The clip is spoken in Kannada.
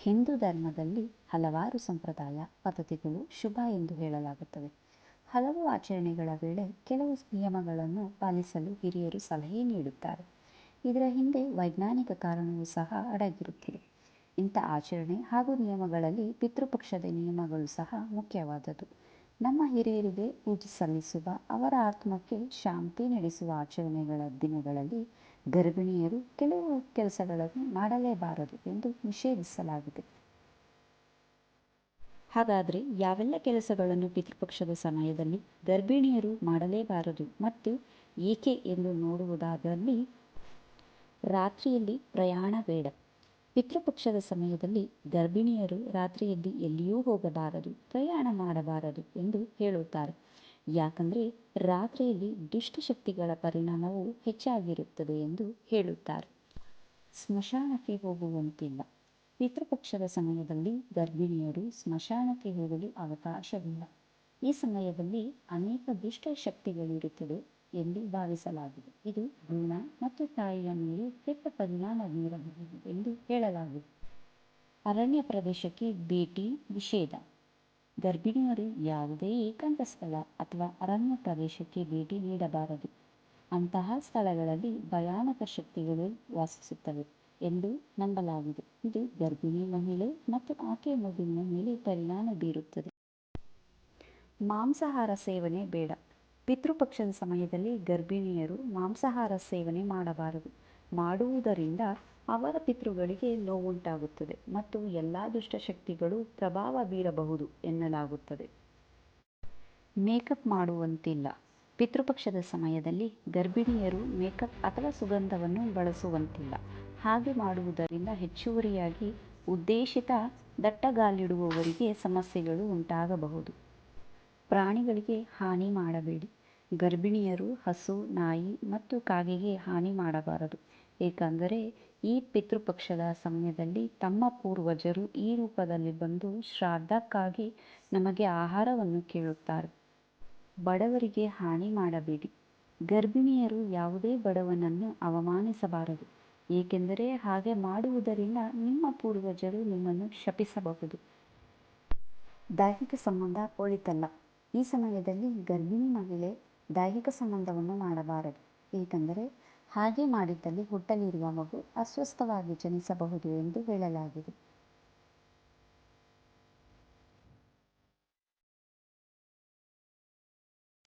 ಹಿಂದೂ ಧರ್ಮದಲ್ಲಿ ಹಲವಾರು ಸಂಪ್ರದಾಯ ಪದ್ಧತಿಗಳು ಶುಭ ಎಂದು ಹೇಳಲಾಗುತ್ತದೆ. ಹಲವು ಆಚರಣೆಗಳ ವೇಳೆ ಕೆಲವು ನಿಯಮಗಳನ್ನು ಪಾಲಿಸಲು ಹಿರಿಯರು ಸಲಹೆ ನೀಡುತ್ತಾರೆ. ಇದರ ಹಿಂದೆ ವೈಜ್ಞಾನಿಕ ಕಾರಣವೂ ಸಹ ಅಡಗಿರುತ್ತದೆ. ಇಂಥ ಆಚರಣೆ ಹಾಗೂ ನಿಯಮಗಳಲ್ಲಿ ಪಿತೃಪಕ್ಷದ ನಿಯಮಗಳು ಸಹ ಮುಖ್ಯವಾದದ್ದು. ನಮ್ಮ ಹಿರಿಯರಿಗೆ ಪೂಜೆ ಸಲ್ಲಿಸುವ, ಅವರ ಆತ್ಮಕ್ಕೆ ಶಾಂತಿ ನಡೆಸುವ ಆಚರಣೆಗಳ ದಿನಗಳಲ್ಲಿ ಗರ್ಭಿಣಿಯರು ಕೆಲವು ಕೆಲಸಗಳನ್ನು ಮಾಡಲೇಬಾರದು ಎಂದು ನಿಷೇಧಿಸಲಾಗಿದೆ. ಹಾಗಾದರೆ ಯಾವೆಲ್ಲ ಕೆಲಸಗಳನ್ನು ಪಿತೃಪಕ್ಷದ ಸಮಯದಲ್ಲಿ ಗರ್ಭಿಣಿಯರು ಮಾಡಲೇಬಾರದು ಮತ್ತು ಏಕೆ ಎಂದು ನೋಡುವುದಾದಲ್ಲಿ ರಾತ್ರಿಯಲ್ಲಿ ಪ್ರಯಾಣ ಬೇಡ. ಪಿತೃಪಕ್ಷದ ಸಮಯದಲ್ಲಿ ಗರ್ಭಿಣಿಯರು ರಾತ್ರಿಯಲ್ಲಿ ಎಲ್ಲಿಯೂ ಹೋಗಬಾರದು, ಪ್ರಯಾಣ ಮಾಡಬಾರದು ಎಂದು ಹೇಳುತ್ತಾರೆ. ಯಾಕಂದರೆ ರಾತ್ರಿಯಲ್ಲಿ ದುಷ್ಟಶಕ್ತಿಗಳ ಪರಿಣಾಮವು ಹೆಚ್ಚಾಗಿರುತ್ತದೆ ಎಂದು ಹೇಳುತ್ತಾರೆ. ಸ್ಮಶಾನಕ್ಕೆ ಹೋಗುವಂತಿಲ್ಲ. ಪಿತೃಪಕ್ಷದ ಸಮಯದಲ್ಲಿ ಗರ್ಭಿಣಿಯರು ಸ್ಮಶಾನಕ್ಕೆ ಹೋಗಲು ಅವಕಾಶವಿಲ್ಲ. ಈ ಸಮಯದಲ್ಲಿ ಅನೇಕ ದುಷ್ಟ ಶಕ್ತಿಗಳಿರುತ್ತದೆ ಎಂದು ಭಾವಿಸಲಾಗಿದೆ. ಇದು ಭ್ರೂಣ ಮತ್ತು ತಾಯಿಯ ಮೇಲೆ ಕೆಟ್ಟ ಪರಿಣಾಮ ಬೀರಬಹುದು ಎಂದು ಹೇಳಲಾಗಿದೆ. ಅರಣ್ಯ ಪ್ರದೇಶಕ್ಕೆ ಭೇಟಿ ನಿಷೇಧ. ಗರ್ಭಿಣಿಯರು ಯಾವುದೇ ಏಕಾಂತ ಸ್ಥಳ ಅಥವಾ ಅರಣ್ಯ ಪ್ರದೇಶಕ್ಕೆ ಭೇಟಿ ನೀಡಬಾರದು. ಅಂತಹ ಸ್ಥಳಗಳಲ್ಲಿ ಭಯಾನಕ ಶಕ್ತಿಗಳು ವಾಸಿಸುತ್ತವೆ ಎಂದು ನಂಬಲಾಗಿದೆ. ಇದು ಗರ್ಭಿಣಿ ಮಹಿಳೆ ಮತ್ತು ಆಕೆಯ ಮಗುವಿನ ಮೇಲೆ ಪರಿಣಾಮ ಬೀರುತ್ತದೆ. ಮಾಂಸಾಹಾರ ಸೇವನೆ ಬೇಡ. ಪಿತೃಪಕ್ಷದ ಸಮಯದಲ್ಲಿ ಗರ್ಭಿಣಿಯರು ಮಾಂಸಾಹಾರ ಸೇವನೆ ಮಾಡಬಾರದು. ಮಾಡುವುದರಿಂದ ಅವರ ಪಿತೃಗಳಿಗೆ ನೋವುಂಟಾಗುತ್ತದೆ ಮತ್ತು ಎಲ್ಲ ದುಷ್ಟಶಕ್ತಿಗಳು ಪ್ರಭಾವ ಬೀರಬಹುದು ಎನ್ನಲಾಗುತ್ತದೆ. ಮೇಕಪ್ ಮಾಡುವಂತಿಲ್ಲ. ಪಿತೃಪಕ್ಷದ ಸಮಯದಲ್ಲಿ ಗರ್ಭಿಣಿಯರು ಮೇಕಪ್ ಅಥವಾ ಸುಗಂಧವನ್ನು ಬಳಸುವಂತಿಲ್ಲ. ಹಾಗೆ ಮಾಡುವುದರಿಂದ ಹೆಚ್ಚುವರಿಯಾಗಿ ಉದ್ದೇಶಿತ ದಟ್ಟಗಾಲಿಡುವವರಿಗೆ ಸಮಸ್ಯೆಗಳು ಉಂಟಾಗಬಹುದು. ಪ್ರಾಣಿಗಳಿಗೆ ಹಾನಿ ಮಾಡಬೇಡಿ. ಗರ್ಭಿಣಿಯರು ಹಸು, ನಾಯಿ ಮತ್ತು ಕಾಗೆಗೆ ಹಾನಿ ಮಾಡಬಾರದು. ಏಕೆಂದರೆ ಈ ಪಿತೃಪಕ್ಷದ ಸಮಯದಲ್ಲಿ ತಮ್ಮ ಪೂರ್ವಜರು ಈ ರೂಪದಲ್ಲಿ ಬಂದು ಶ್ರಾದ್ದಕ್ಕಾಗಿ ನಮಗೆ ಆಹಾರವನ್ನು ಕೇಳುತ್ತಾರೆ. ಬಡವರಿಗೆ ಹಾನಿ ಮಾಡಬೇಡಿ. ಗರ್ಭಿಣಿಯರು ಯಾವುದೇ ಬಡವನನ್ನು ಅವಮಾನಿಸಬಾರದು. ಏಕೆಂದರೆ ಹಾಗೆ ಮಾಡುವುದರಿಂದ ನಿಮ್ಮ ಪೂರ್ವಜರು ನಿಮ್ಮನ್ನು ಶಪಿಸಬಹುದು. ದೈಹಿಕ ಸಂಬಂಧ ಒಳಿತಲ್ಲ. ಈ ಸಮಯದಲ್ಲಿ ಗರ್ಭಿಣಿ ಮಹಿಳೆ ದೈಹಿಕ ಸಂಬಂಧವನ್ನು ಮಾಡಬಾರದು. ಏಕೆಂದರೆ ಹಾಗೆ ಮಾಡಿದ್ದಲ್ಲಿ ಹುಟ್ಟಲಿರುವ ಮಗು ಅಸ್ವಸ್ಥವಾಗಿ ಜನಿಸಬಹುದು ಎಂದು ಹೇಳಲಾಗಿದೆ.